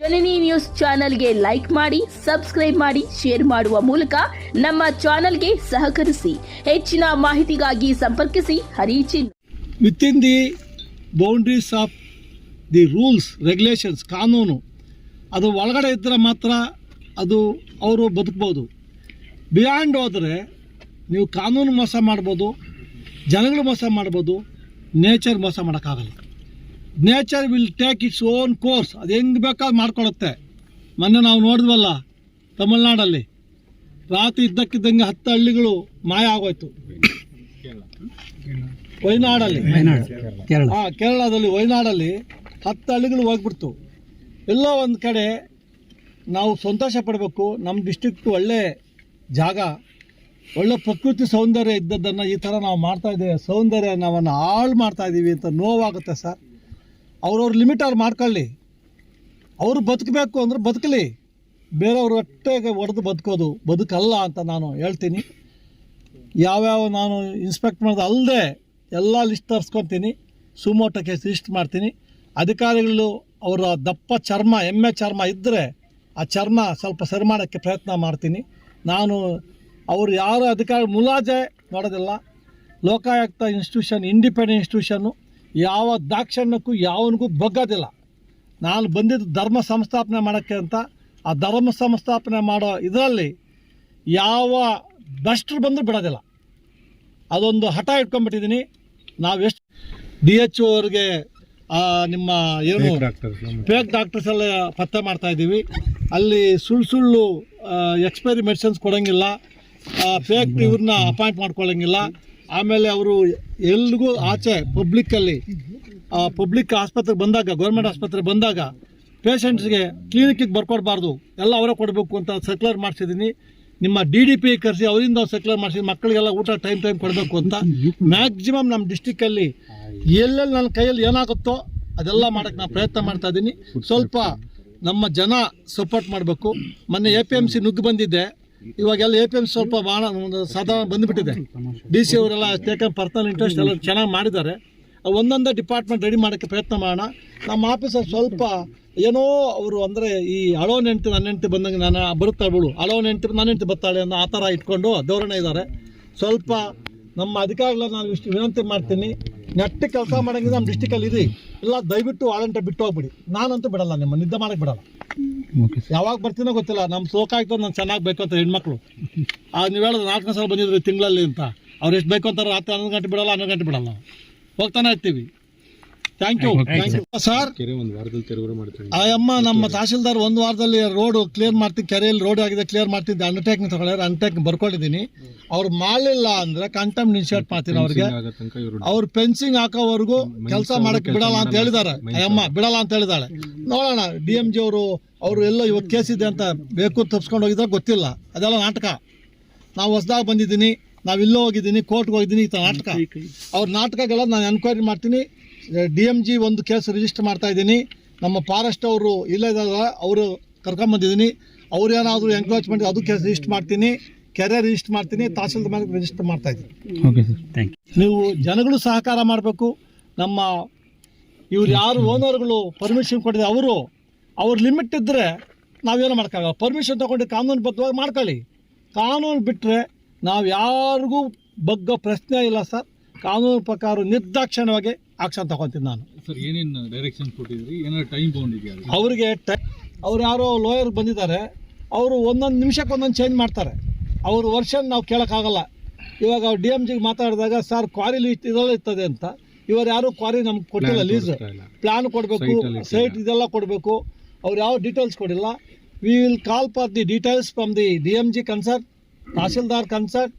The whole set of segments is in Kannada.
ಜನನಿ ನ್ಯೂಸ್ ಚಾನೆಲ್ಗೆ ಲೈಕ್ ಮಾಡಿ, ಸಬ್ಸ್ಕ್ರೈಬ್ ಮಾಡಿ, ಶೇರ್ ಮಾಡುವ ಮೂಲಕ ನಮ್ಮ ಚಾನೆಲ್ಗೆ ಸಹಕರಿಸಿ. ಹೆಚ್ಚಿನ ಮಾಹಿತಿಗಾಗಿ ಸಂಪರ್ಕಿಸಿ. ಹರಿಚಿನ್ in the boundaries of the rules regulations ಕಾನೂನು, ಅದು ಒಳಗಡೆ ಇದ್ದರೆ ಮಾತ್ರ ಅದು ಅವರು ಬದುಕ್ಬೋದು. ಬಿಯಾಂಡ್ ಹೋದರೆ ನೀವು ಕಾನೂನು ಮೋಸ ಮಾಡ್ಬೋದು, ಜನಗಳು ಮೋಸ ಮಾಡ್ಬೋದು ನೇಚರ್ ಮೋಸ ಮಾಡೋಕ್ಕಾಗಲ್ಲ. Nature will take its own course ಅದು ಹೆಂಗೆ ಬೇಕಾದ್ರೂ ಮಾಡ್ಕೊಳುತ್ತೆ ಮೊನ್ನೆ ನಾವು ನೋಡಿದ್ವಲ್ಲ ತಮಿಳ್ನಾಡಲ್ಲಿ. ರಾತ್ರಿ ಇದ್ದಕ್ಕಿದ್ದಂಗೆ ಹತ್ತು ಹಳ್ಳಿಗಳು ಮಾಯ ಆಗೋಯ್ತು. ವಯನಾಡಲ್ಲಿ ಕೇರಳ. ಆ ಕೇರಳದಲ್ಲಿ ವಯನಾಡಲ್ಲಿ ಹತ್ತು ಹಳ್ಳಿಗಳು ಹೋಗ್ಬಿಡ್ತು. ಎಲ್ಲೋ ಒಂದು ಕಡೆ ನಾವು ಸಂತೋಷ ಪಡಬೇಕು. ನಮ್ಮ ಡಿಸ್ಟಿಕ್ಟು ಒಳ್ಳೆ ಜಾಗ. ಒಳ್ಳೆ ಪ್ರಕೃತಿ ಸೌಂದರ್ಯ ಇದ್ದದ್ದನ್ನು ಈ ಥರ ನಾವು ಮಾಡ್ತಾಯಿದ್ದೇವೆ ಸೌಂದರ್ಯ ನಾವನ್ನು ಹಾಳು ಮಾಡ್ತಾ ಇದ್ದೀವಿ ಅಂತ ನೋವಾಗುತ್ತೆ ಸರ್. ಅವ್ರವ್ರ ಲಿಮಿಟ್ ಅವ್ರು ಮಾಡ್ಕೊಳ್ಳಿ. ಅವರು ಬದುಕಬೇಕು ಅಂದರೆ ಬದುಕಲಿ. ಬೇರೆಯವ್ರ ಹೊಟ್ಟೆಗೆ ಹೊಡೆದು ಬದುಕೋದು. ಬದುಕಲ್ಲ ಅಂತ ನಾನು ಹೇಳ್ತೀನಿ. ಯಾವ್ಯಾವ ನಾನು ಇನ್ಸ್ಪೆಕ್ಟ್ ಮಾಡೋದು ಅಲ್ಲದೆ ಎಲ್ಲ ಲಿಸ್ಟ್ ತರಿಸ್ಕೊತೀನಿ. ಸುಮೋಟೋ ಕೇಸ್ ಲಿಸ್ಟ್ ಮಾಡ್ತೀನಿ. ಅಧಿಕಾರಿಗಳು ಅವರ ದಪ್ಪ ಚರ್ಮ, ಎಮ್ಮೆ ಚರ್ಮ ಇದ್ದರೆ ಆ ಚರ್ಮ ಸ್ವಲ್ಪ ಸರಿ ಮಾಡೋಕ್ಕೆ ಪ್ರಯತ್ನ ಮಾಡ್ತೀನಿ. ನಾನು ಅವರು ಯಾರು ಅಧಿಕಾರಿ ಮುಲಾಜೆ ನೋಡೋದಿಲ್ಲ. ಲೋಕಾಯುಕ್ತ ಇನ್ಸ್ಟಿಟ್ಯೂಷನ್ ಇಂಡಿಪೆಂಡೆಂಟ್ ಇನ್ಸ್ಟಿಟ್ಯೂಷನ್ನು ಯಾವ ದಾಕ್ಷಣ್ಯಕ್ಕೂ ಯಾವನಿಗೂ ಬಗ್ಗೋದಿಲ್ಲ. ನಾನು ಬಂದಿದ್ದು ಧರ್ಮ ಸಂಸ್ಥಾಪನೆ ಮಾಡೋಕ್ಕೆ ಅಂತ ಆ ಧರ್ಮ ಸಂಸ್ಥಾಪನೆ ಮಾಡೋ ಇದರಲ್ಲಿ ಯಾವ ಭ್ರಷ್ಟರು ಬಂದರೂ ಬಿಡೋದಿಲ್ಲ. ಅದೊಂದು ಹಠ ಇಟ್ಕೊಂಡ್ಬಿಟ್ಟಿದ್ದೀನಿ. ನಾವು ಎಷ್ಟು ಡಿ ಎಚ್ ಅವ್ರಿಗೆ ನಿಮ್ಮ ಏನು ಫೇಕ್ ಡಾಕ್ಟರ್ಸ್ ಎಲ್ಲ ಪತ್ತೆ ಮಾಡ್ತಾ ಇದ್ದೀವಿ. ಅಲ್ಲಿ ಸುಳ್ಳು ಸುಳ್ಳು ಎಕ್ಸ್ಪೈರಿ ಮೆಡಿಸಿನ್ಸ್ ಕೊಡೋಂಗಿಲ್ಲ. ಫೇಕ್ ಇವ್ರನ್ನ ಅಪಾಯಿಂಟ್ ಮಾಡ್ಕೊಳ್ಳೋಂಗಿಲ್ಲ ಆಮೇಲೆ ಅವರು ಎಲ್ರಿಗೂ ಆಚೆ ಪಬ್ಲಿಕ್ಕಲ್ಲಿ ಪಬ್ಲಿಕ್ ಆಸ್ಪತ್ರೆಗೆ ಬಂದಾಗ ಗೌರ್ಮೆಂಟ್ ಆಸ್ಪತ್ರೆ ಬಂದಾಗ ಪೇಷಂಟ್ಸ್ಗೆ ಕ್ಲಿನಿಕ್ಕಿಗೆ ಬರ್ಕೊಡ್ಬಾರ್ದು, ಎಲ್ಲ ಅವರೇ ಕೊಡಬೇಕು ಅಂತ ಸರ್ಕ್ಯುಲರ್ ಮಾಡಿಸಿದ್ದೀನಿ. ನಿಮ್ಮ ಡಿ ಡಿ ಪಿ ಕರೆಸಿ, ಅವರಿಂದ ಸರ್ಕ್ಯುಲರ್ ಮಾಡಿಸಿ, ಮಕ್ಕಳಿಗೆಲ್ಲ ಊಟ ಟೈಮ್ ಟೈಮ್ ಕೊಡಬೇಕು ಅಂತ. ಮ್ಯಾಕ್ಸಿಮಮ್ ನಮ್ಮ ಡಿಸ್ಟಿಕ್ಕಲ್ಲಿ ಎಲ್ಲೆಲ್ಲಿ ನನ್ನ ಕೈಯಲ್ಲಿ ಏನಾಗುತ್ತೋ ಅದೆಲ್ಲ ಮಾಡೋಕ್ಕೆ ನಾನು ಪ್ರಯತ್ನ ಮಾಡ್ತಾ ಇದ್ದೀನಿ. ಸ್ವಲ್ಪ ನಮ್ಮ ಜನ ಸಪೋರ್ಟ್ ಮಾಡಬೇಕು. ಮೊನ್ನೆ ಎ ಪಿ ಎಂ ಸಿ ನುಗ್ಗಿ ಬಂದಿದ್ದೆ. ಇವಾಗೆಲ್ಲ ಎ ಪಿ ಎಂ ಸ್ವಲ್ಪ ಭಾಳ ಒಂದು ಸಾಧಾರಣ ಬಂದುಬಿಟ್ಟಿದೆ. ಡಿ ಸಿ ಅವರೆಲ್ಲ ಟೇಕನ್ ಪರ್ಸನಲ್ ಇಂಟ್ರೆಸ್ಟ್ ಎಲ್ಲ ಚೆನ್ನಾಗಿ ಮಾಡಿದ್ದಾರೆ. ಒಂದೊಂದೇ ಡಿಪಾರ್ಟ್ಮೆಂಟ್ ರೆಡಿ ಮಾಡೋಕ್ಕೆ ಪ್ರಯತ್ನ ಮಾಡೋಣ. ನಮ್ಮ ಆಫೀಸರ್ ಸ್ವಲ್ಪ ಏನೋ ಅವರು ಅಂದರೆ ಈ ಹಳೋ ನೆಂಟು ನನ್ನ ಹೆಂಡತಿ ಬಂದಂಗೆ ನಾನು ಬರುತ್ತಾ ಬಿಡು ಹಳೋ ನೆಂಟು ನನ್ನ ಹೆಂಡತಿ ಬರ್ತಾಳೆ ಅನ್ನೋ ಆ ಥರ ಇಟ್ಕೊಂಡು ಧೋರಣೆ ಇದ್ದಾರೆ. ಸ್ವಲ್ಪ ನಮ್ಮ ಅಧಿಕಾರಿಗಳನ್ನ ನಾನು ಇಷ್ಟು ವಿನಂತಿ ಮಾಡ್ತೀನಿ. ನೆಟ್ಟಿ ಕೆಲಸ ಮಾಡಂಗಿದ್ರೆ ನಮ್ಮ ಡಿಸ್ಟಿಕಲ್ಲಿ ಇರಿ. ಇಲ್ಲ ದಯವಿಟ್ಟು ವಾಲಂಟಿಯರ್ ಬಿಟ್ಟು ಹೋಗ್ಬಿಡಿ. ನಾನಂತೂ ಬಿಡಲ್ಲ ನಿಮ್ಮ ನಿದ್ದೆ ಮಾಡಕ್ಕೆ ಬಿಡಲ್ಲ. ಯಾವಾಗ ಬರ್ತೀನೋ ಗೊತ್ತಿಲ್ಲ. ನಮ್ಮ ಸೋಕಾಯ್ತು ನಾನು ಚೆನ್ನಾಗಿ ಬೇಕು ಅಂತ ಹೆಣ್ಮಕ್ಳು. ಆ ನೀವು ಹೇಳಿದ್ರೆ ನಾಲ್ಕನೇ ಸಲ ಬಂದಿದ್ರು ತಿಂಗಳಲ್ಲಿ ಅಂತ. ಅವ್ರು ಎಷ್ಟು ಬೇಕು ಅಂತಾರೆ ರಾತ್ರಿ ಹನ್ನೊಂದು ಗಂಟೆ ಬಿಡಲ್ಲ ಹನ್ನೊಂದು ಗಂಟೆ ಬಿಡಲ್ಲ. ಹೋಗ್ತಾನೆ ಇರ್ತೀವಿ. Thank you thank you sir ಕೆರೆ ಒಂದು ವಾರದಲ್ಲಿ ತೆರವು ಮಾಡ್ತೀವಿ ಆ ಅಮ್ಮ ನಮ್ಮ ತಹಶೀಲ್ದಾರ್ ಒಂದು ವಾರದಲ್ಲಿ ರೋಡ್ ಕ್ಲಿಯರ್ ಮಾಡ್ತೀವಿ ಕೆರೆಯಲ್ಲಿ ರೋಡ್ ಆಗಿದೆ ಕ್ಲಿಯರ್ ಮಾಡ್ತಿದ್ದೆ. ಅಂಡರ್ಟೇಕ್ ತಗೊಳ್ಳಿ ಅಂಡರ್ಟೇಕ್ ಬರ್ಕೊಂಡಿದ್ದೀನಿ. ಅವ್ರು ಮಾಡಲಿಲ್ಲ ಅಂದ್ರೆ ಕಂಟಮ್ ಇನ್ಶರ್ಟ್ ಮಾಡ್ತೀನಿ ಅವ್ರಿಗೆ. ಅವ್ರು ಫೆನ್ಸಿಂಗ್ ಹಾಕೋವರೆಗೂ ಕೆಲಸ ಮಾಡಕ್ಕೆ ಬಿಡಲ್ಲ ಅಂತ ಹೇಳಿದ್ದಾರೆ. ಅಮ್ಮ ಬಿಡಲ್ಲ ಅಂತ ಹೇಳಿದಾಳೆ ನೋಡೋಣ ಡಿ ಎಂ ಜಿ ಅವರು ಅವರು ಎಲ್ಲ ಇವತ್ತು ಕೇಸ್ ಇದೆ ಅಂತ ಬೇಕು ತಪ್ಸ್ಕೊಂಡು ಹೋಗಿದ್ರೆ ಗೊತ್ತಿಲ್ಲ. ಅದೆಲ್ಲ ನಾಟಕ. ನಾವು ಹೊಸದಾಗಿ ಬಂದಿದ್ದೀನಿ ನಾವಿಲ್ಲೋ ಇಲ್ಲೋ ಹೋಗಿದ್ದೀನಿ ಕೋರ್ಟ್ಗೆ ಹೋಗಿದ್ದೀನಿ ಈ ಥರ ನಾಟಕ. ಅವ್ರ ನಾಟಕಗಳ ನಾನು ಎನ್ಕ್ವೈರಿ ಮಾಡ್ತೀನಿ. ಡಿ ಎಂ ಜಿ ಒಂದು ಕೇಸ್ ರಿಜಿಸ್ಟರ್ ಮಾಡ್ತಾ ಇದ್ದೀನಿ. ನಮ್ಮ ಫಾರೆಸ್ಟ್ ಅವರು ಇಲ್ಲದಾಗ ಅವರು ಕರ್ಕೊಂಬಂದಿದ್ದೀನಿ ಅವ್ರು ಏನಾದರೂ ಎಂಕ್ರೋಚ್ಮೆಂಟ್ ಅದು ಕೇಸ್ ರಿಜಿಸ್ಟರ್ ಮಾಡ್ತೀನಿ. ಕೆರೆ ರಿಜಿಸ್ಟರ್ ಮಾಡ್ತೀನಿ ತಹಸೀಲ್ದಾರ್ ಮೇಲೆ ರಿಜಿಸ್ಟರ್ ಮಾಡ್ತಾ ಇದ್ದೀನಿ. ಓಕೆ ಸರ್ ಥ್ಯಾಂಕ್ ಯು ನೀವು ಜನಗಳು ಸಹಕಾರ ಮಾಡಬೇಕು. ನಮ್ಮ ಇವ್ರು ಯಾರು ಓನರ್ಗಳು ಪರ್ಮಿಷನ್ ಕೊಟ್ಟಿದೆ ಅವರು ಅವ್ರ ಲಿಮಿಟ್ ಇದ್ದರೆ ನಾವೇನು ಮಾಡೋಕ್ಕಾಗಲ್ಲ. ಪರ್ಮಿಷನ್ ತೊಗೊಂಡು ಕಾನೂನುಬದ್ಧವಾಗಿ ಮಾಡ್ಕೊಳ್ಳಿ. ಕಾನೂನು ಬಿಟ್ಟರೆ ನಾವು ಯಾರಿಗೂ ಬಗ್ಗ ಪ್ರಶ್ನೆ ಇಲ್ಲ ಸರ್ ಕಾನೂನು ಪ್ರಕಾರ ನಿರ್ದಾಕ್ಷಿಣ್ಯವಾಗಿ ಆಕ್ಷನ್ ತಗೊತೀನಿ ನಾನು. ಸರ್ ಏನೇನು ಡೈರೆಕ್ಷನ್ ಕೊಟ್ಟಿದ್ರಿ? ಏನಾದ್ರು ಟೈಮ್ ಅವರಿಗೆ ಟೈ ಅವ್ರು ಯಾರೋ ಲೋಯರ್ ಬಂದಿದ್ದಾರೆ ಅವರು ಒಂದೊಂದು ನಿಮಿಷಕ್ಕೆ ಒಂದೊಂದು ಚೇಂಜ್ ಮಾಡ್ತಾರೆ. ಅವ್ರ ವರ್ಷನ್ ನಾವು ಕೇಳೋಕ್ಕಾಗಲ್ಲ. ಇವಾಗ ಅವ್ರು ಡಿ ಎಂ ಜಿಗೆ ಮಾತಾಡಿದಾಗ ಸರ್ ಕ್ವಾರಿಲಿ ಇದೆಲ್ಲ ಇರ್ತದೆ ಅಂತ. ಇವರು ಯಾರು ಕ್ವಾರಿ ನಮ್ಗೆ ಕೊಟ್ಟಿಲ್ಲ ಲೀಸ್ ಪ್ಲಾನ್ ಕೊಡಬೇಕು ಸೈಟ್ ಇದೆಲ್ಲ ಕೊಡಬೇಕು. ಅವ್ರು ಯಾವ details ಕೊಡಿಲ್ಲ. We will call for the details from the D M G concerned tahsildar concerned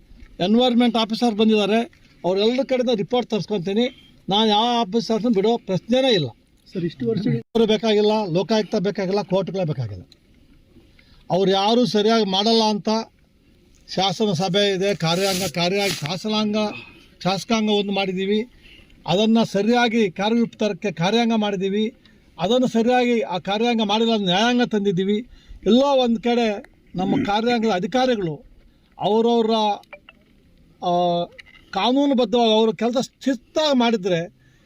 environment officer ಬಂದಿದ್ದಾರೆ. ಅವರೆಲ್ಲರ ಕಡೆಯಿಂದ ರಿಪೋರ್ಟ್ ತರಿಸ್ಕೊತೀನಿ. ನಾನು ಯಾವ ಆಫೀಸರ್ನ ಬಿಡೋ ಪ್ರಶ್ನೆನೇ ಇಲ್ಲ. ಸರ್ ಇಷ್ಟು ವರ್ಷ ಬೇಕಾಗಿಲ್ಲ ಲೋಕಾಯುಕ್ತ ಬೇಕಾಗಿಲ್ಲ ಕೋರ್ಟ್ಗಳೇ ಬೇಕಾಗಿಲ್ಲ. ಅವ್ರು ಯಾರು ಸರಿಯಾಗಿ ಮಾಡಲ್ಲ ಅಂತ ಶಾಸನ ಸಭೆ ಇದೆ ಕಾರ್ಯಾಂಗ ಕಾರ್ಯ ಶಾಸನಾಂಗ ಶಾಸಕಾಂಗ ಒಂದು ಮಾಡಿದ್ದೀವಿ. ಅದನ್ನು ಸರಿಯಾಗಿ ಕಾರ್ಯರೂಪತರಕ್ಕೆ ಕಾರ್ಯಾಂಗ ಮಾಡಿದ್ದೀವಿ. ಅದನ್ನು ಸರಿಯಾಗಿ ಆ ಕಾರ್ಯಾಂಗ ಮಾಡಿಲ್ಲ ನ್ಯಾಯಾಂಗ ತಂದಿದ್ದೀವಿ. ಎಲ್ಲೋ ಒಂದು ಕಡೆ ನಮ್ಮ ಕಾರ್ಯಾಂಗದ ಅಧಿಕಾರಿಗಳು ಅವರವರ ಕಾನೂನುಬದ್ಧವಾಗಿ ಅವರು ಕೆಲಸ ಶಿಸ್ತಾಗಿ ಮಾಡಿದರೆ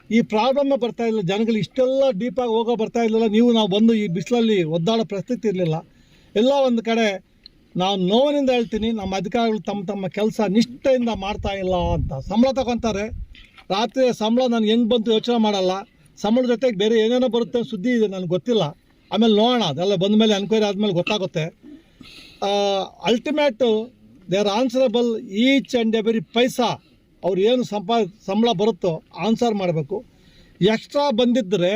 ಈ ಪ್ರಾಬ್ಲಮ್ ಬರ್ತಾ ಇಲ್ಲ ಜನಗಳು ಇಷ್ಟೆಲ್ಲ ಡೀಪಾಗಿ ಹೋಗೋ ಬರ್ತಾ ಇರಲಿಲ್ಲ. ನೀವು ನಾವು ಬಂದು ಈ ಬಿಸಿಲಲ್ಲಿ ಒದ್ದಾಡೋ ಪರಿಸ್ಥಿತಿ ಇರಲಿಲ್ಲ. ಎಲ್ಲ ಒಂದು ಕಡೆ ನಾವು ನೋವಿನಿಂದ ಹೇಳ್ತೀನಿ, ನಮ್ಮ ಅಧಿಕಾರಿಗಳು ತಮ್ಮ ತಮ್ಮ ಕೆಲಸ ನಿಷ್ಠೆಯಿಂದ ಮಾಡ್ತಾ ಇಲ್ಲ ಅಂತ. ಸಂಬಳ ತಗೊತಾರೆ. ರಾತ್ರಿ ಸಂಬಳ ನನಗೆ ಹೆಂಗೆ ಬಂತು ಯೋಚನೆ ಮಾಡಲ್ಲ. ಸಂಬಳ ಜೊತೆಗೆ ಬೇರೆ ಏನೇನೋ ಬರುತ್ತೆ ಸುದ್ದಿ ಇದೆ, ನನಗೆ ಗೊತ್ತಿಲ್ಲ. ಆಮೇಲೆ ನೋಡೋಣ, ಅದೆಲ್ಲ ಬಂದ ಮೇಲೆ ಎನ್ಕ್ವೈರಿ ಆದಮೇಲೆ ಗೊತ್ತಾಗುತ್ತೆ. Ultimate they are answerable each and every paisa ಅವ್ರು ಏನು ಸಂಪಾ ಸಂಬಳ ಬರುತ್ತೋ ಆನ್ಸರ್ ಮಾಡಬೇಕು. ಎಕ್ಸ್ಟ್ರಾ ಬಂದಿದ್ದರೆ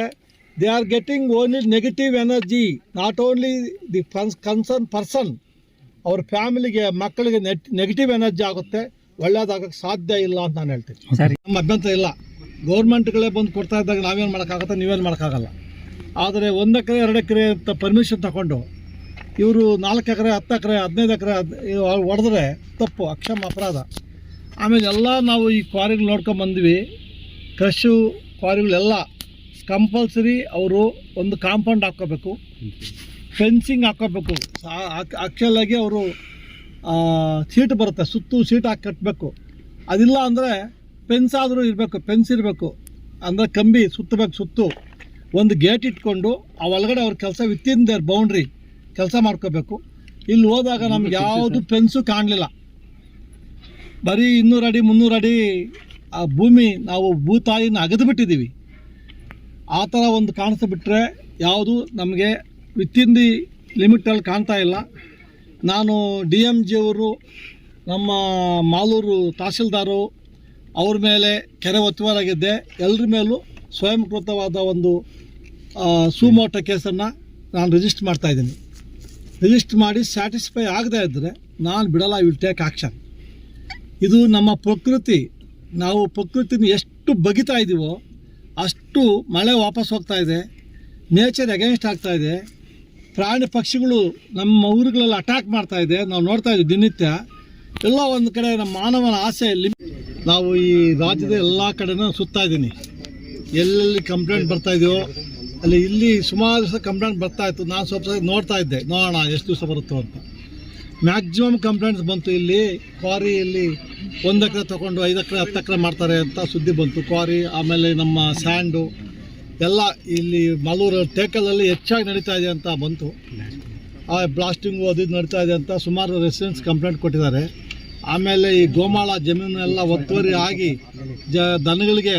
they are getting only negative energy not only the concern person. ಅವ್ರ ಫ್ಯಾಮಿಲಿಗೆ ಮಕ್ಕಳಿಗೆ ನೆಟ್ ನೆಗೆಟಿವ್ ಎನರ್ಜಿ ಆಗುತ್ತೆ. ಒಳ್ಳೇದಾಗಕ್ಕೆ ಸಾಧ್ಯ ಇಲ್ಲ ಅಂತ ನಾನು ಹೇಳ್ತೀನಿ. ಸರಿ. ನಮ್ಮ ಅಭ್ಯಂತರ ಇಲ್ಲ. ಗೌರ್ಮೆಂಟ್ಗಳೇ ಬಂದು ಕೊಡ್ತಾ ಇದ್ದಾಗ ನಾವೇನು ಮಾಡೋಕ್ಕಾಗತ್ತೆ? ನೀವೇನು ಮಾಡೋಕ್ಕಾಗಲ್ಲ. ಆದರೆ ಒಂದು ಎಕರೆ ಎರಡು ಎಕರೆ ಅಂತ ಪರ್ಮಿಷನ್ ತಗೊಂಡು ಇವರು ನಾಲ್ಕು ಎಕರೆ ಹತ್ತು ಎಕರೆ ಹದಿನೈದು ಎಕರೆ ಹೊಡೆದ್ರೆ ತಪ್ಪು ಅಕ್ಷಮ ಅಪರಾಧ. ಆಮೇಲೆ ಎಲ್ಲ ನಾವು ಈ ಕ್ವಾರಿಗಳು ನೋಡ್ಕೊಂಡು ಬಂದ್ವಿ. ಕ್ರಷು ಕ್ವಾರಿಗಳೆಲ್ಲ ಕಂಪಲ್ಸರಿ ಅವರು ಒಂದು ಕಾಂಪೌಂಡ್ ಹಾಕ್ಕೋಬೇಕು. ಫೆನ್ಸಿಂಗ್ ಹಾಕ್ಕೋಬೇಕು. ಆ್ಯಕ್ಚುಲಾಗಿ ಅವರು ಸೀಟ್ ಬರುತ್ತೆ. ಸುತ್ತು ಸೀಟ್ ಹಾಕಿ ಕಟ್ಟಬೇಕು ಅದಿಲ್ಲ ಅಂದರೆ ಪೆನ್ಸ್ ಆದರೂ ಇರಬೇಕು. ಪೆನ್ಸ್ ಇರಬೇಕು. ಅಂದರೆ ಕಂಬಿ ಸುತ್ತಬೇಕು ಸುತ್ತು. ಒಂದು ಗೇಟ್ ಇಟ್ಕೊಂಡು ಆ ಒಳಗಡೆ ಅವ್ರ ಕೆಲಸ ವಿತಿನ್ ದೇರ್ ಬೌಂಡ್ರಿ ಕೆಲಸ ಮಾಡ್ಕೋಬೇಕು. ಇಲ್ಲಿ ಹೋದಾಗ ನಮ್ಗೆ ಯಾವುದು ಪೆನ್ಸು ಕಾಣಲಿಲ್ಲ. ಬರೀ ಇನ್ನೂರು ಅಡಿ, ಮುನ್ನೂರು ಅಡಿ ಆ ಭೂಮಿ ನಾವು ಭೂತಾಯಿನ ಅಗದು ಬಿಟ್ಟಿದ್ದೀವಿ. ಆ ಥರ ಒಂದು ಕಾಣಿಸ್ತಾ ಬಿಟ್ಟರೆ ಯಾವುದು ನಮಗೆ ವಿತ್ತಿಂದಿ ಲಿಮಿಟಲ್ಲಿ ಕಾಣ್ತಾ ಇಲ್ಲ. ನಾನು ಡಿ ಎಂ ಜಿಯವರು ನಮ್ಮ ಮಾಲೂರು ತಹಸೀಲ್ದಾರು ಅವ್ರ ಮೇಲೆ ಕೆರೆ ಒತ್ತುವರಾಗಿದ್ದೆ. ಎಲ್ಲರ ಮೇಲೂ ಸ್ವಯಂಕೃತವಾದ ಒಂದು ಸುಮೋಟ ಕೇಸನ್ನು ನಾನು ರಿಜಿಸ್ಟರ್ ಮಾಡ್ತಾ ಇದ್ದೀನಿ. ರಿಜಿಸ್ಟರ್ ಮಾಡಿ ಸ್ಯಾಟಿಸ್ಫೈ ಆಗದೇ ಇದ್ದರೆ ನಾನು ಬಿಡಲ್ಲ ವಿಲ್ ಟೇಕ್ ಆ್ಯಕ್ಷನ್ ಇದು ನಮ್ಮ ಪ್ರಕೃತಿ. ನಾವು ಪ್ರಕೃತಿನ ಎಷ್ಟು ಬಗಿತಾ ಇದ್ದೀವೋ ಅಷ್ಟು ಮಳೆ ವಾಪಸ್ ಹೋಗ್ತಾ ಇದೆ. ನೇಚರ್ ಅಗೇನ್ಸ್ಟ್ ಆಗ್ತಾ ಇದೆ. ಪ್ರಾಣಿ ಪಕ್ಷಿಗಳು ನಮ್ಮ ಊರುಗಳಲ್ಲಿ ಅಟ್ಯಾಕ್ ಮಾಡ್ತಾ ಇದೆ. ನಾವು ನೋಡ್ತಾ ಇದ್ದೀವಿ ದಿನನಿತ್ಯ. ಎಲ್ಲ ಒಂದು ಕಡೆ ನಮ್ಮ ಮಾನವನ ಆಸೆ ಲಿಮ್ ನಾವು ಈ ರಾಜ್ಯದ ಎಲ್ಲ ಕಡೆನೂ ಸುತ್ತಾ ಇದ್ದೀನಿ. ಎಲ್ಲೆಲ್ಲಿ ಕಂಪ್ಲೇಂಟ್ ಬರ್ತಾ ಇದೆಯೋ, ಅಲ್ಲಿ ಇಲ್ಲಿ ಸುಮಾರು ದಿವಸ ಕಂಪ್ಲೇಂಟ್ ಬರ್ತಾ ಇತ್ತು. ನಾನು ಸ್ವಲ್ಪ ನೋಡ್ತಾ ಇದ್ದೆ. ನೋಡೋಣ, ಎಷ್ಟು ದಿವಸ ಬರುತ್ತೋ ಅಂತ. ಮ್ಯಾಕ್ಸಿಮಮ್ ಕಂಪ್ಲೇಂಟ್ಸ್ ಬಂತು ಇಲ್ಲಿ. ಕ್ವಾರಿಯಲ್ಲಿ ಒಂದು ಎಕರೆ ತೊಗೊಂಡು ಐದು ಮಾಡ್ತಾರೆ ಅಂತ ಸುದ್ದಿ ಬಂತು. ಕ್ವಾರಿ ಆಮೇಲೆ ನಮ್ಮ ಸ್ಯಾಂಡು ಎಲ್ಲ ಇಲ್ಲಿ ಮಲೂರು ಟೇಕಲಲ್ಲಿ ಹೆಚ್ಚಾಗಿ ನಡೀತಾ ಇದೆ ಅಂತ ಬಂತು. ಆ ಬ್ಲಾಸ್ಟಿಂಗು ಅದು ಇದು ನಡೀತಾ ಇದೆ ಅಂತ ಸುಮಾರು ರೆಸಿಡೆನ್ಸ್ ಕಂಪ್ಲೇಂಟ್ ಕೊಟ್ಟಿದ್ದಾರೆ. ಆಮೇಲೆ ಈ ಗೋಮಾಳ ಜಮೀನೆಲ್ಲ ಒತ್ತುವರಿ ಆಗಿ ಜ ದನಗಳಿಗೆ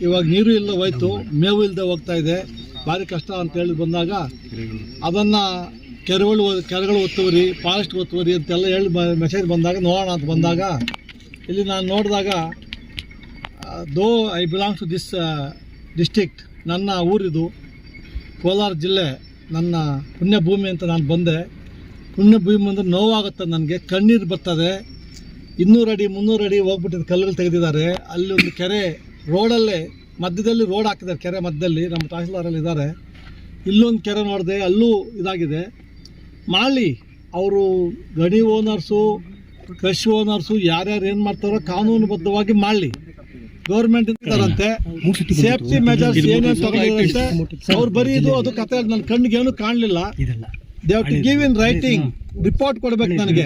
ಇವಾಗ ನೀರು ಇಲ್ಲದೆ ಹೋಯ್ತು, ಮೇವು ಇಲ್ಲದೆ ಹೋಗ್ತಾ ಇದೆ. ಭಾರಿ ಕಷ್ಟ ಅಂತ ಹೇಳಿ ಬಂದಾಗ ಅದನ್ನು ಕೆರೆಗಳು ಕೆರೆಗಳು ಒತ್ತುವರಿ ಫಾರೆಸ್ಟ್ ಒತ್ತುವರಿ ಅಂತೆಲ್ಲ ಹೇಳಿ ಮೆಸೇಜ್ ಬಂದಾಗ, ನೋಡೋಣ ಅಂತ ಬಂದಾಗ, ಇಲ್ಲಿ ನಾನು ನೋಡಿದಾಗ though I belongs to this district ನನ್ನ ಊರಿದು ಕೋಲಾರ ಜಿಲ್ಲೆ, ನನ್ನ ಪುಣ್ಯಭೂಮಿ ಅಂತ ನಾನು ಬಂದೆ. ಪುಣ್ಯಭೂಮಿ ಅಂದರೆ ನೋವಾಗುತ್ತೆ ನನಗೆ, ಕಣ್ಣೀರು ಬರ್ತದೆ. ಇನ್ನೂರು ಅಡಿ, ಮುನ್ನೂರು ಅಡಿ ಹೋಗ್ಬಿಟ್ಟಿದ್ದು ಕಲ್ಲುಗಳು ತೆಗೆದಿದ್ದಾರೆ. ಅಲ್ಲಿ ಒಂದು ಕೆರೆ, ರೋಡಲ್ಲೇ, ಮಧ್ಯದಲ್ಲಿ ರೋಡ್ ಹಾಕಿದ್ದಾರೆ, ಕೆರೆ ಮಧ್ಯದಲ್ಲಿ, ನಮ್ಮ ತಹಸೀಲ್ದಾರಲ್ಲಿ ಇದ್ದಾರೆ. ಇಲ್ಲೊಂದು ಕೆರೆ ನೋಡಿದೆ, ಅಲ್ಲೂ ಇದಾಗಿದೆ. ಮಾಡಲಿ. ಅವರು ಗಣಿ ಓನರ್ಸು ಕೃಷಿ ಓನರ್ಸು ಯಾರ್ಯಾರು ಏನು ಮಾಡ್ತಾರೋ ಕಾನೂನುಬದ್ಧವಾಗಿ ಮಾಡಲಿ. ಗೌರ್ಮೆಂಟ್ ಇರ್ತಾರಂತೆ ಸೇಫ್ಟಿ ಮೆಜರ್ಸ್ ಏನೇನು ತಗೊಂಡಿರಂತೆ ಅವ್ರು ಬರೀ ಇದು ಅದು ಕತೆ ನನ್ನ ಕಣ್ಣಿಗೆ ಏನು ಕಾಣಲಿಲ್ಲ. They to give in writing report ಕೊಡ್ಬೇಕು ನನಗೆ.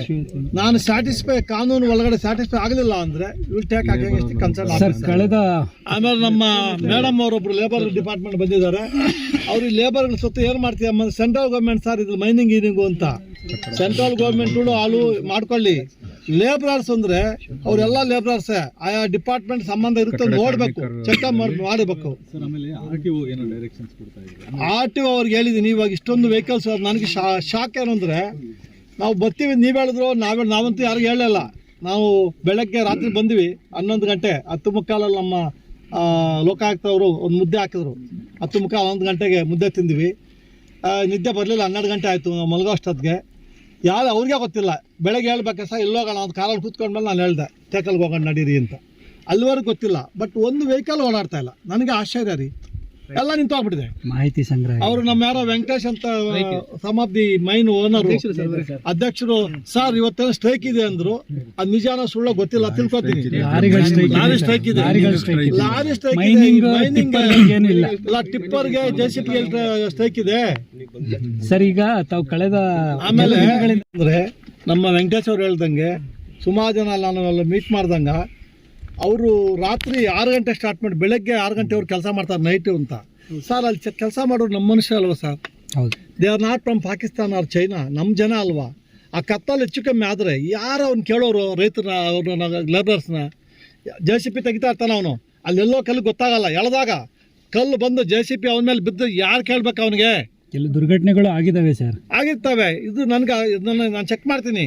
ನಾನು ಸ್ಯಾಟಿಸ್ಫೈ ಕಾನೂನು ಒಳಗಡೆ ಸ್ಯಾಟಿಸ್ಫೈ ಆಗಲಿಲ್ಲ ಅಂದ್ರೆ will take against sir concern ಕಳೆದ ಆಮೇಲೆ ನಮ್ಮ ಮೇಡಮ್ ಅವರೊಬ್ರು ಲೇಬರ್ ಡಿಪಾರ್ಟ್ಮೆಂಟ್ ಬಂದಿದ್ದಾರೆ. ಅವ್ರು ಈ ಲೇಬರ್ ಸುತ್ತ ಏನ್ ಮಾಡ್ತೀವಿ ಸೆಂಟ್ರಲ್ ಗೌರ್ಮೆಂಟ್ ಸರ್ ಇದು ಮೈನಿಂಗ್ ಗೀನಿಂಗು ಅಂತ. ಸೆಂಟ್ರಲ್ ಗೌರ್ಮೆಂಟ್ಗಳು ಹಾಲು ಮಾಡ್ಕೊಳ್ಳಿ. ಲೇಬರರ್ಸ್ ಅಂದ್ರೆ ಅವರೆಲ್ಲ ಲೇಬರರ್ಸ್ ಆಯಾ ಡಿಪಾರ್ಟ್ಮೆಂಟ್ ಸಂಬಂಧ ಇರುತ್ತೆ ನೋಡ್ಬೇಕು. ಚೆಕ್ಅಪ್ ಮಾಡಬೇಕು. ಆರ್ ಟಿ ಒ ಅವ್ರಿಗೆ ಹೇಳಿದೀನಿ ಇವಾಗ ಇಷ್ಟೊಂದು ವೆಹಿಕಲ್ಸ್ ನನಗೆ ಶಾ ಶಾಕ್ ಏನು ಅಂದರೆ ನಾವು ಬರ್ತೀವಿ, ನೀವು ಹೇಳಿದ್ರು, ನಾವೇ ನಾವಂತೂ ಯಾರಿಗೂ ಹೇಳಲ್ಲ ನಾವು ಬೆಳಗ್ಗೆ ರಾತ್ರಿ ಬಂದ್ವಿ, ಹನ್ನೊಂದು ಗಂಟೆ, ಹತ್ತು ಮುಕ್ಕಾಲಲ್ಲಿ ನಮ್ಮ ಲೋಕಾಯುಕ್ತವರು ಒಂದು ಮುದ್ದೆ ಹಾಕಿದ್ರು. ಹತ್ತು ಮುಕ್ಕಾಲು, ಹನ್ನೊಂದು ಗಂಟೆಗೆ ಮುದ್ದೆ ತಿಂದ್ವಿ. ನಿದ್ದೆ ಬರಲಿಲ್ಲ, ಹನ್ನೆರಡು ಗಂಟೆ ಆಯಿತು, ನಾವು ಮಲಗೋ ಅಷ್ಟೊತ್ತಿಗೆ. ಯಾರು, ಅವ್ರಿಗೆ ಗೊತ್ತಿಲ್ಲ. ಬೆಳಗ್ಗೆ ಹೇಳ್ಬೇಕಾ ಸರ್ ಎಲ್ಲೋಗೋಣ ಒಂದು ಕಾಲಲ್ಲಿ ಕೂತ್ಕೊಂಡ್ಮೇಲೆ ನಾನು ಹೇಳ್ದೆ ಟೇಕಲ್ಗೆ ಹೋಗೋಣ, ನಡೀರಿ ಅಂತ. ಅಲ್ಲಿವರೆಗೂ ಗೊತ್ತಿಲ್ಲ. ಬಟ್ ಒಂದು ವೆಹಿಕಲ್ ಓಡಾಡ್ತಾ ಇಲ್ಲ. ನನಗೆ ಆಶ್ಚರ್ಯ ರೀ. ಎಲ್ಲ ನಿಂತೋಗ್ಬಿಟ್ಟಿದೆ ಮಾಹಿತಿ ಸಂಗ್ರಹ ಅವರು ನಮ್ಮ ಯಾರೋ ವೆಂಕಟೇಶ್ ಅಂತ some of the mine owner ಅಧ್ಯಕ್ಷರು ಸರ್ ಇವತ್ತೇನೋ ಸ್ಟ್ರೈಕ್ ಇದೆ ಅಂದ್ರು. ಅದ್ ನಿಜಾನ ಸುಳ್ಳ ಗೊತ್ತಿಲ್ಲ ತಿಳ್ಕೊತೀನಿ. ಲಾರಿ ಸ್ಟ್ರೈಕ್ ಇದೆ. ಲಾರಿ ಸ್ಟ್ರೈಕ್ ಮೈನಿಂಗ್ ಏನಿಲ್ಲ. ಇಲ್ಲ. ಟಿಪ್ಪರ್ಗೆ ಜೆ ಸಿ ಪಿ ಸ್ಟ್ರೈಕ್ ಇದೆ. ಸರ್ ಈಗ ತಾವು ಕಳೆದ ಆಮೇಲೆ ಅಂದ್ರೆ ನಮ್ಮ ವೆಂಕಟೇಶ್ ಅವ್ರು ಹೇಳ್ದಂಗೆ ಸುಮಾರು ಜನ ನಾನು ಮೀಟ್ ಮಾಡ್ದಂಗ. ಅವರು ರಾತ್ರಿ ಆರು ಗಂಟೆ ಸ್ಟಾರ್ಟ್ ಮಾಡಿ ಬೆಳಗ್ಗೆ ಆರು ಗಂಟೆವರೆಗೆ ಕೆಲಸ ಮಾಡ್ತಾರೆ ನೈಟು ಅಂತ. ಸರ್ ಅಲ್ಲಿ ಕೆಲಸ ಮಾಡೋರು ನಮ್ಮ ಮನುಷ್ಯ ಅಲ್ವಾ ಸರ್ ಹೌದು. They are not from Pakistan or China ನಮ್ಮ ಜನ ಅಲ್ವಾ? ಆ ಕತ್ತಲ್ಲಿ ಹೆಚ್ಚು ಕಮ್ಮಿ ಆದರೆ ಯಾರು ಅವ್ನು ಕೇಳೋರು ರೈತರ ಅವ್ರ ಲೇಬರ್ಸ್ನ ಜೆ ಸಿ ಪಿ ತೆಗಿತಾ ಇರ್ತಾನೆ ಅವನು. ಅಲ್ಲೆಲ್ಲೋ ಕಲ್ಲು ಗೊತ್ತಾಗಲ್ಲ ಎಳೆದಾಗ ಕಲ್ಲು ಬಂದು ಜೆ ಸಿ ಪಿ ಅವನ ಮೇಲೆ ಬಿದ್ದು ಯಾರು ಕೇಳ್ಬೇಕು ಅವನಿಗೆ? ಕೆಲವು ದುರ್ಘಟನೆಗಳು ಆಗಿದಾವೆ ಸರ್ ಆಗಿರ್ತವೆ. ಇದು ನನಗೆ ನಾನು ಚೆಕ್ ಮಾಡ್ತೀನಿ.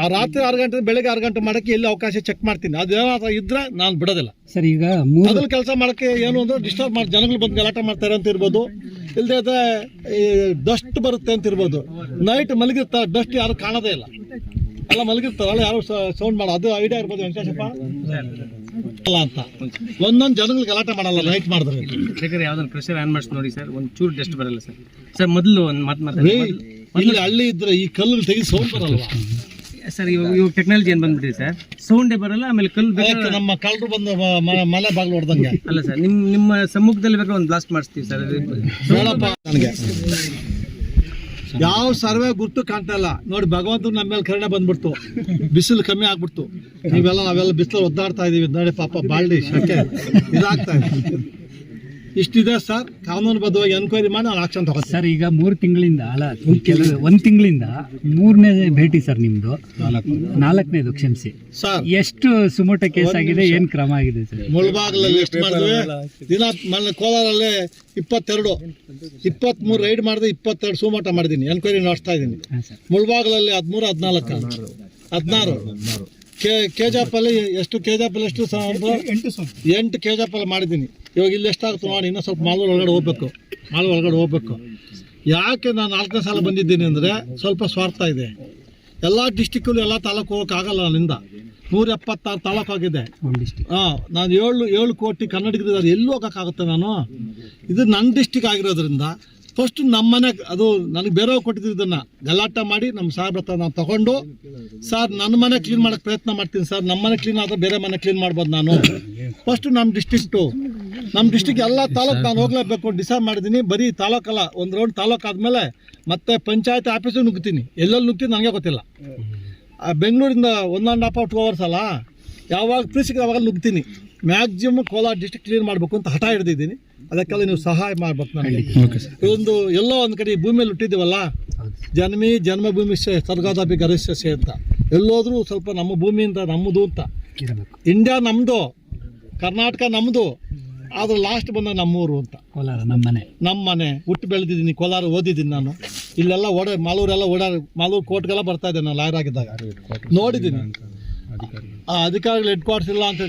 ಆ ರಾತ್ರಿ ಆರು ಗಂಟೆ ಬೆಳಗ್ಗೆ ಆರು ಗಂಟೆ ಮಾಡಕ್ಕೆ ಎಲ್ಲಿ ಅವಕಾಶ ಚೆಕ್ ಮಾಡ್ತೀನಿ. ಅದೇನಾದ್ರು ಇದ್ರೆ ನಾನು ಬಿಡೋದಿಲ್ಲ. ಸರ್ ಈಗ ಮೊದಲು ಕೆಲಸ ಮಾಡಕ್ಕೆ ಏನು ಅಂದ್ರೆ ಡಿಸ್ಟರ್ಬ್ ಮಾಡಿ ಜನಗಳು ಬಂದು ಗಲಾಟೆ ಮಾಡ್ತಾರೆ ಅಂತ ಇರ್ಬೋದು. ಇಲ್ಲದೆ ಈ ಡಸ್ಟ್ ಬರುತ್ತೆ ಅಂತ ಇರ್ಬೋದು. ನೈಟ್ ಮಲಗಿರ್ತಾರೆ ಡಸ್ಟ್ ಯಾರು ಕಾಣೋದೇ ಇಲ್ಲ. ಎಲ್ಲ ಮಲಗಿರ್ತಾರಲ್ಲ ಯಾರು ಸೌಂಡ್ ಮಾಡೋ ಅದು ಐಡಿಯಾ ಇರ್ಬೋದು ವೆಂಕಟೇಶಪ್ಪ. ಅಲ್ಲ ಅಂತ. ಒಂದೊಂದು ಜನಗಳು ಗಲಾಟೆ ಮಾಡಲ್ಲ ಲೈಟ್ ಮಾಡಿದ್ರೆ. ಯಾವ್ದಾದ್ರು ಯಾವ್ದೊಂದು ಪ್ರೆಷರ್ ಆನ್ ಮಾಡಿಸಿ ನೋಡಿ ಸರ್. ಒಂದು ಚೂರು ಡಸ್ಟ್ ಬರಲ್ಲ ಸರ್. ಸರ್ ಮೊದಲು ಒಂದು ಮಾತು ರೀ, ಮಾತಾಡಿ ಇಲ್ಲಿ ಹಳ್ಳಿ ಇದ್ರೆ ಈ ಕಲ್ಲು ತೆಗೆದು ಸೌಂಡ್ ಬರಲ್ಲ ಸರ್ ಇವಾಗ ಇವಾಗ ಟೆಕ್ನಾಲಜಿ ಏನು ಬಂದ್ಬಿಟ್ಟಿದೆ ಸರ್? ಸೌಂಡೇ ಬರಲ್ಲ ಆಮೇಲೆ ಕಲ್ಲು ಬೇಕಾದ್ರೆ ನಮ್ಮ ಕಳ್ಳರು ಬಂದು ಮಲೆ ಬಾಗಿಲು ಹೊಡೆದಂಗೆ. ಅಲ್ಲ ಸರ್ ನಿಮ್ಮ ನಿಮ್ಮ ಸಮ್ಮುಖದಲ್ಲಿ ಬೇಕಾದ್ರೆ ಒಂದು ಬ್ಲಾಸ್ಟ್ ಮಾಡಿಸ್ತೀವಿ ಸರ್ ನನಗೆ. ಯಾವ ಸರ್ವೆ ಗುರ್ತು ಕಾಣ್ತಾ ಇಲ್ಲ. ನೋಡಿ ಭಗವಂತ ನಮ್ಮ ಮೇಲೆ ಕರುಣೆ ಬಂದ್ಬಿಡ್ತು. ಬಿಸಿಲು ಕಮ್ಮಿ ಆಗ್ಬಿಡ್ತು. ನೀವೆಲ್ಲ ನಾವೆಲ್ಲ ಬಿಸಿಲು ಒದ್ದಾಡ್ತಾ ಇದೀವಿ. ನೋಡಿ ಪಾಪ ಬಾಳ್ಡಿ ಶಕೆ. ಇದಾಗ್ತಾ ಇದೆ. ಇಷ್ಟಿದೆ ಸರ್. ಕಾನೂನುಬದ್ಧವಾಗಿ ಎನ್ಕ್ವೈರಿ ಮಾಡಿ ನಾನು ಆಕ್ಷನ್ ತಗೋತೀನಿ. ಸರ್ ಈಗ ಮೂರು ತಿಂಗಳಿಂದ ಅಲ್ಲ ಕೆಲವು ಒಂದು ತಿಂಗಳಿಂದ ಮೂರನೇ ಭೇಟಿ ಸರ್ ನಿಮ್ದು. ನಾಲ್ಕನೇದು ಕ್ಷಮಿಸಿ. ಸರ್. ಎಷ್ಟು ಸುಮೋಟ ಕೇಸ್ ಆಗಿದೆ ಏನ್ ಕ್ರಮ ಆಗಿದೆ ಸರ್? ಮುಳಬಾಗ್ಲಲ್ಲಿ ಎಷ್ಟು ಮಾಡಿದ್ವಿ? ದಿನ ಮೊನ್ನೆ ಕೋಲಾರಲ್ಲಿ ಇಪ್ಪತ್ತೆರಡು. ಇಪ್ಪತ್ತ್ಮೂರು ರೈಡ್ ಮಾಡಿದೆ ಇಪ್ಪತ್ತೆರಡು ಸುಮೋಟ ಮಾಡಿದ್ದೀನಿ. ಎನ್ಕ್ವೈರಿ ನಡೆಸ್ತಾ ಇದ್ದೀನಿ. ಮುಳಬಾಗಿಲಲ್ಲಿ ಹದಿಮೂರು ಹದಿನಾಲ್ಕು. ಹದಿನಾರು. ಕೆ ಕೆಜಾಪಲ್ಲಿ ಎಷ್ಟು ಕೆಜಾಪಲ್ಲಿ ಎಷ್ಟು ಎಂಟು ಎಂಟು ಕೆಜಾಪಲ್ಲಿ ಮಾಡಿದ್ದೀನಿ. ಇವಾಗ ಇಲ್ಲಿ ಎಷ್ಟಾಗುತ್ತೆ ನೋಡಿ ಇನ್ನೂ ಸ್ವಲ್ಪ ಮಾಲೂರು ಒಳಗಡೆ ಹೋಗ್ಬೇಕು. ಮಾಲೂರು ಒಳಗಡೆ ಹೋಗ್ಬೇಕು. ಯಾಕೆ ನಾನು ನಾಲ್ಕನೇ ಸಾಲ ಬಂದಿದ್ದೀನಿ ಅಂದರೆ ಸ್ವಲ್ಪ ಸ್ವಾರ್ಥ ಇದೆ. ಎಲ್ಲ ಡಿಸ್ಟಿಕ್ಕಲ್ಲೂ ಎಲ್ಲ ತಾಲೂಕು ಹೋಗೋಕ್ಕಾಗಲ್ಲ ನನ್ನಿಂದ ನೂರ ಎಪ್ಪತ್ತಾರು ತಾಲೂಕು ಆಗಿದೆ. ಹಾಂ ನಾನು ಏಳು ಏಳು ಕೋಟಿ ಕನ್ನಡಿಗರಿದ್ದಾರೆ ಎಲ್ಲಿ ಹೋಗೋಕ್ಕಾಗುತ್ತೆ ನಾನು? ಇದು ನನ್ನ ಡಿಸ್ಟಿಕ್ ಆಗಿರೋದ್ರಿಂದ ಫಸ್ಟ್ ನಮ್ಮ ಮನೆ, ಅದು ನನಗೆ ಬೇರೆ ಕೊಟ್ಟಿದ್ದನ್ನು ಗಲಾಟ ಮಾಡಿ ನಮ್ಮ ಸಾಹೇಬ್ರ ಹತ್ರ ನಾವು ತಗೊಂಡು, ಸರ್ ನನ್ನ ಮನೆ ಕ್ಲೀನ್ ಮಾಡೋಕ್ಕೆ ಪ್ರಯತ್ನ ಮಾಡ್ತೀನಿ ಸರ್. ನಮ್ಮ ಮನೆ ಕ್ಲೀನ್ ಆದರೆ ಬೇರೆ ಮನೆ ಕ್ಲೀನ್ ಮಾಡ್ಬೋದು ನಾನು. ಫಸ್ಟ್ ನಮ್ಮ ಡಿಸ್ಟಿಕ್ಟು ನಮ್ಮ ಡಿಸ್ಟಿಕ್ ಎಲ್ಲ ತಾಲೂಕು ನಾನು ಹೋಗ್ಲೇಬೇಕು ಡಿಸೈಡ್ ಮಾಡಿದ್ದೀನಿ ಬರೀ ತಾಲೂಕಲ್ಲ ಒಂದು ರೌಂಡ್ ತಾಲೂಕು ಆದಮೇಲೆ ಮತ್ತೆ ಪಂಚಾಯತ್ ಆಫೀಸು ನುಗ್ತೀನಿ. ಎಲ್ಲೆಲ್ಲಿ ನುಗ್ತೀನಿ ನನಗೆ ಗೊತ್ತಿಲ್ಲ. ಆ ಬೆಂಗಳೂರಿಂದ one and half two hours ಅಲ್ಲ ಯಾವಾಗ ಸಿಕ್ಕರೆ ಅವಾಗ ನುಗ್ತೀನಿ. ಮ್ಯಾಕ್ಸಿಮಮ್ ಕೋಲಾರ ಡಿಸ್ಟ್ರಿಕ್ಟ್ ಕ್ಲೀನ್ ಮಾಡಬೇಕು ಅಂತ ಹಠ ಹಿಡಿದಿದ್ದೀನಿ. ಅದಕ್ಕೆಲ್ಲ ನೀವು ಸಹಾಯ ಮಾಡ್ಬೇಕು ನನಗೆ ಇದೊಂದು ಎಲ್ಲೋ ಒಂದು ಕಡೆ ಭೂಮಿ ಭೂಮಿಯಲ್ಲಿ ಹುಟ್ಟಿದ್ದೀವಲ್ಲ ಜನ್ಮಿ ಜನ್ಮಭೂಮಿ ಸರ್ಗಾದಪಿ ಗರಿಷ್ಯಸೆ ಅಂತ. ಎಲ್ಲೋದ್ರೂ ಸ್ವಲ್ಪ ನಮ್ಮ ಭೂಮಿಯಿಂದ ನಮ್ಮದು ಅಂತ. ಇಂಡಿಯಾ ನಮ್ಮದು ಕರ್ನಾಟಕ ನಮ್ಮದು ಆದ್ರೆ ಲಾಸ್ಟ್ ಬಂದಾಗ ನಮ್ಮೂರು ಅಂತ. ಕೋಲಾರ ನಮ್ಮನೆ ನಮ್ಮನೆ ನಮ್ಮ ಮನೆ ಹುಟ್ಟು ಬೆಳೆದಿದ್ದೀನಿ ಕೋಲಾರ ಓದಿದ್ದೀನಿ ನಾನು. ಇಲ್ಲೆಲ್ಲ ಓಡಾ ಮಾಲೂರೆಲ್ಲ ಓಡಾಡಿ ಮಾಲೂರು ಕೋರ್ಟ್ಗೆಲ್ಲ ಬರ್ತಾ ಇದ್ದೆ ನಾನು ಲಾಯರ್ ಆಗಿದ್ದಾಗ. ನೋಡಿದ್ದೀನಿ. ಆ ಅಧಿಕಾರಿಗಳು ಹೆಡ್ ಕ್ವಾರ್ಟರ್ಸ್ ಇಲ್ಲ ಅಂತ